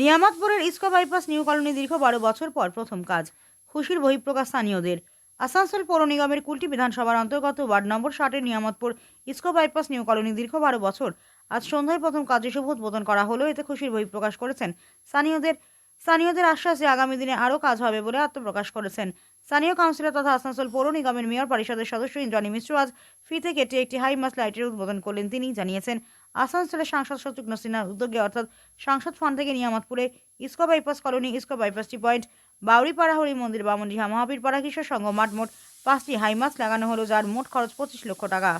নিয়ামতপুরের IISCO bypass new colony দীর্ঘ বারো বছর পর প্রথম কাজ। খুশির বহিঃপ্রকাশ স্থানীয়দের। আসানসোল পৌর নিগমের কুলটি বিধানসভার অন্তর্গত ওয়ার্ড নম্বর ষাটের Niamatpur IISCO bypass new colony দীর্ঘ বারো বছর। আজ সন্ধ্যায় প্রথম কাজে শুভ উদ্বোধন করা হলো, এতে খুশির বহিঃপ্রকাশ করেছেন স্থানীয়দের। স্থানীয়দের আশ্বাসে আগামী দিনে আরও কাজ হবে বলে আত্মপ্রকাশ করেছেন। স্থানীয় কাউন্সিলর তথা আসানসোল পৌর নিগমের মেয়র পরিষদের সদস্য ইন্দ্রাণী মিশ্র আজ ফিতে কেটে একটি হাই মাস লাইটের উদ্বোধন করলেন তিনি জানিয়েছেন। আসানসোলের সাংসদ শত্রুঘ্ন সিনহার উদ্যোগে, অর্থাৎ সাংসদ ফান্ড থেকে নিয়ামতপুরে ইস্কো বাইপাস কলোনি, ইস্কো বাইপাসটি পয়েন্ট বাউরিপাড়া হরি মন্দির, বামনডিহা মহাবীর পাড়া কিশোর সংঘ, মাঠ মোট পাঁচটি হাইমাস লাগানো হলো, যার মোট খরচ পঁচিশ লক্ষ টাকা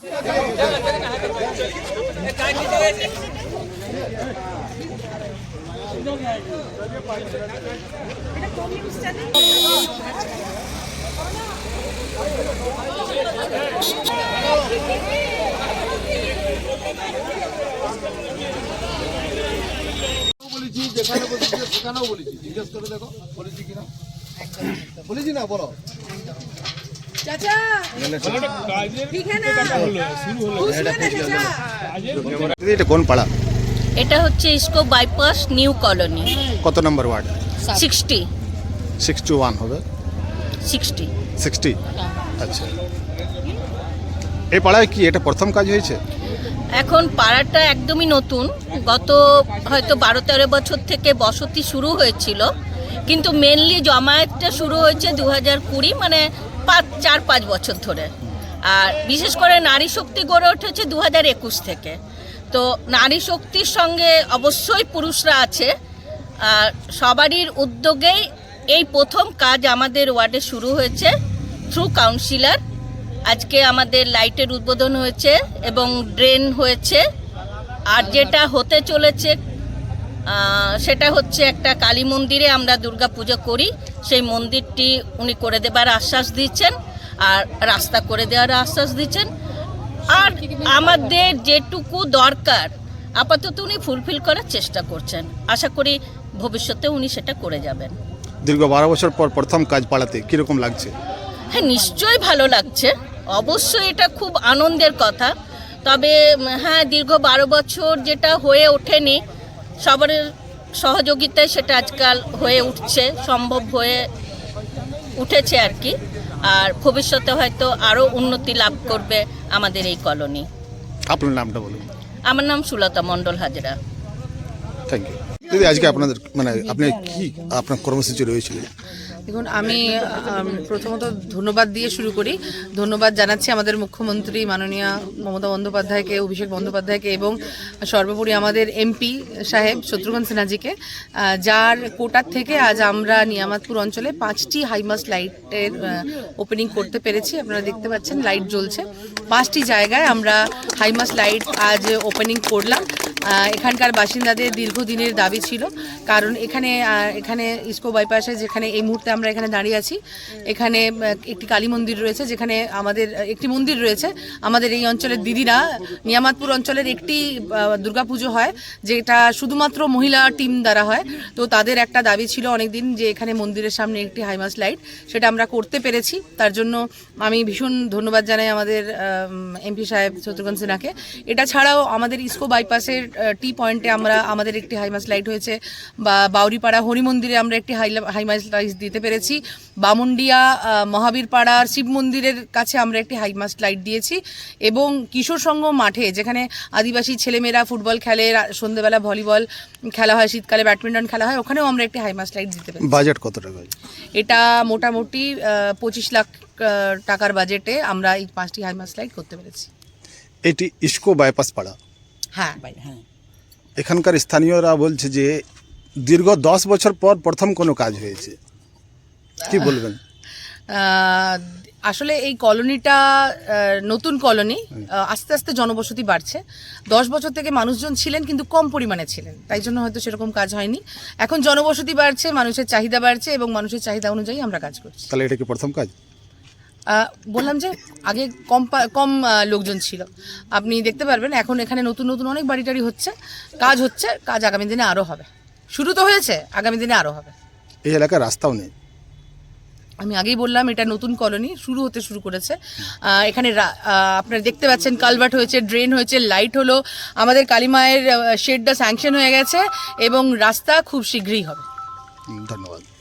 বলেছি যেখানে বলেছি সেখানেও বলেছি। জিজ্ঞেস করে দেখো বলেছি কিনা। বলেছি না বলো। এটা কোন পাড়া? এটা হচ্ছে ইসকো বাইপাস নিউ কলোনি। কত number ward? Sixty. Sixty one হবে? সিক্সটি। সিক্সটি? আচ্ছা। এই পাড়ায় কি এটা প্রথম কাজ হয়েছে? এখন পাড়াটা একদমই নতুন। গত হয়তো বারো তেরো বছর থেকে বসতি শুরু হয়েছিল। কিন্তু মেনলি জমায়েতটা শুরু হয়েছে দু হাজার কুড়ি মানে পাঁচ, চার, পাঁচ বছর ধরে। আর বিশেষ করে নারী শক্তি গড়ে উঠেছে দু হাজার একুশ থেকে। তো নারী শক্তির সঙ্গে অবশ্যই পুরুষরা আছে। আর সবারই উদ্যোগেই এই প্রথম কাজ আমাদের ওয়ার্ডে শুরু হয়েছে থ্রু কাউন্সিলর আজকে আমাদের লাইটের উদ্বোধন হয়েছে এবং ড্রেন হয়েছে। আর যেটা হতে চলেছে সেটা হচ্ছে একটা কালী মন্দিরে আমরা দুর্গা পুজো করি। সেই মন্দিরটি উনি করে দেবার আশ্বাস দিচ্ছেন আর রাস্তা করে দেওয়ার আশ্বাস দিচ্ছেন। আর আমাদের যেটুকু দরকার আপাতত উনি ফুলফিল করার চেষ্টা করছেন। আশা করি ভবিষ্যতে উনি সেটা করে যাবেন। দীর্ঘ বারো বছর পর প্রথম কাজ পাড়াতে কীরকম লাগছে? হ্যাঁ নিশ্চয়ই ভালো লাগছে। অবশ্যই এটা খুব আনন্দের কথা। তবে হ্যাঁ দীর্ঘ বারো বছর যেটা হয়ে ওঠেনি সবার সহযোগিতায় সেটা আজকাল হয়ে উঠছে সম্ভব হয়ে উঠেছে আর কি। আর ভবিষ্যতে হয়তো আরও উন্নতি লাভ করবে আমাদের এই কলোনি। আপনার নামটা বলুন। আমার নাম সুলতা মণ্ডল হাজরা। থ্যাংক ইউ দিদি আজকে আপনাদের মানে আপনি কি আপনার কর্মসূচি রয়েছিল দেখুন, আমি প্রথমত ধন্যবাদ দিয়ে শুরু করি। ধন্যবাদ জানাচ্ছি আমাদের মুখ্যমন্ত্রী মাননীয় মমতা বন্দ্যোপাধ্যায়কে, অভিষেক বন্দ্যোপাধ্যায়কে এবং সর্বোপরি আমাদের এমপি সাহেব শত্রুঘ্ন সিনহাজিকে যার কোটার থেকে আজ আমরা নিয়ামতপুর অঞ্চলে পাঁচটি হাইমাস লাইটের ওপেনিং করতে পেরেছি। আপনারা দেখতে পাচ্ছেন লাইট জ্বলছে। পাঁচটি জায়গায় আমরা হাইমাস লাইট আজ ওপেনিং করলাম। এখানকার বাসিন্দাদের দীর্ঘদিনের দাবি ছিল। কারণ এখানে এখানে ইসকো বাইপাসে যেখানে এই মুহূর্তে আমরা এখানে দাঁড়িয়ে আছি, এখানে একটি কালী মন্দির রয়েছে যেখানে আমাদের একটি মন্দির রয়েছে। আমাদের এই অঞ্চলের দিদিরা নিয়ামাতপুর অঞ্চলের একটি দুর্গাপুজো হয়, যেটা শুধুমাত্র মহিলা টিম দ্বারা হয়। তো তাদের একটা দাবি ছিল অনেকদিন যে এখানে মন্দিরের সামনে একটি হাইমাস লাইট, সেটা আমরা করতে পেরেছি। তার জন্য আমি ভীষণ ধন্যবাদ জানাই আমাদের এমপি সাহেব শত্রুঘ্ন সিনহাকে। এটা ছাড়াও আমাদের ইসকো বাইপাসের টি পয়েন্টে আমরা আমাদের একটি হাইমাস লাইট হয়েছে। বা বাউরিপাড়া হরিমন্দিরে আমরা একটি হাইমাস লাইট দিতে পেরেছি। বামুন্ডিয়া মহাবীরপাড়ার শিব মন্দিরের কাছে আমরা একটি হাইমাস লাইট দিয়েছি। এবং কিশোর সংঘ মাঠে যেখানে আদিবাসী ছেলেমেয়েরা ফুটবল খেলে সন্ধ্যেবেলা ভলিবল খেলা হয় শীতকালে ব্যাডমিন্টন খেলা হয় ওখানেও আমরা একটি হাইমাস লাইট দিতে পেরেছি। বাজেট কত টাকা? এটা মোটামুটি পঁচিশ লাখ টাকার বাজেটে আমরা এই পাঁচটি হাইমাস লাইট করতে পেরেছি। এটি ইস্কো বাইপাস পাড়া। হ্যাঁ। এখানকার স্থানীয়রা বলছে যে দীর্ঘ দশ বছর পর প্রথম কোনো কাজ হয়েছে। কি বলবেন? আসলে এই কলোনিটা নতুন কলোনি আস্তে আস্তে জনবসতি বাড়ছে। দশ বছর থেকে মানুষজন ছিলেন কিন্তু কম পরিমাণে ছিলেন। তাই জন্য হয়তো সেরকম কাজ হয়নি। এখন জনবসতি বাড়ছে মানুষের চাহিদা বাড়ছে এবং মানুষের চাহিদা অনুযায়ী আমরা কাজ করছি। তাহলে এটা কি প্রথম কাজ? বললাম যে আগে কম পা- কম লোকজন ছিল। আপনি দেখতে পারবেন এখন এখানে নতুন নতুন অনেক বাড়ি টাড়ি হচ্ছে। কাজ হচ্ছে কাজ আগামী দিনে আরও হবে। শুরু তো হয়েছে আগামী দিনে আরও হবে। এই এলাকায় রাস্তাও নেই। আমি আগেই বললাম এটা নতুন কলোনি শুরু হতে শুরু করেছে। এখানে আপনারা দেখতে পাচ্ছেন কালভার্ট হয়েছে ড্রেন হয়েছে লাইট হলো। আমাদের কালীমায়ের শেডটা স্যাংশন হয়ে গেছে এবং রাস্তা খুব শীঘ্রই হবে। ধন্যবাদ।